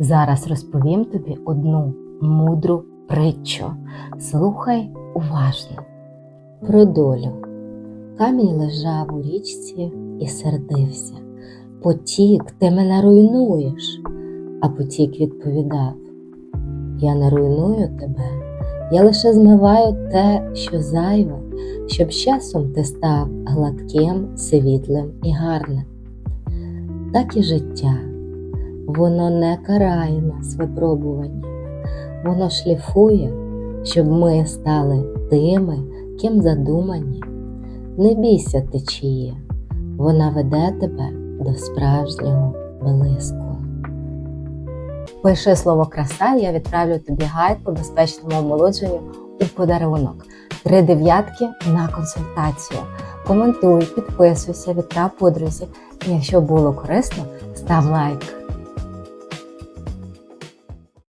Зараз розповім тобі одну мудру притчу. Слухай уважно. Про долю. Камінь лежав у річці і сердився. Потік, ти мене руйнуєш. А потік відповідав: Я не руйную тебе, я лише змиваю те, що зайве, щоб з часом ти став гладким, світлим і гарним. Так і життя. Воно не карає нас випробуваннями, воно шліфує, щоб ми стали тими, ким задумані. Не бійся течії, вона веде тебе до справжнього блиску. Пиши слово краса, я відправлю тобі гайд по безпечному омолодженню у подарунок. Три дев'ятки на консультацію. Коментуй, підписуйся, відправ подрузі. І якщо було корисно, став лайк.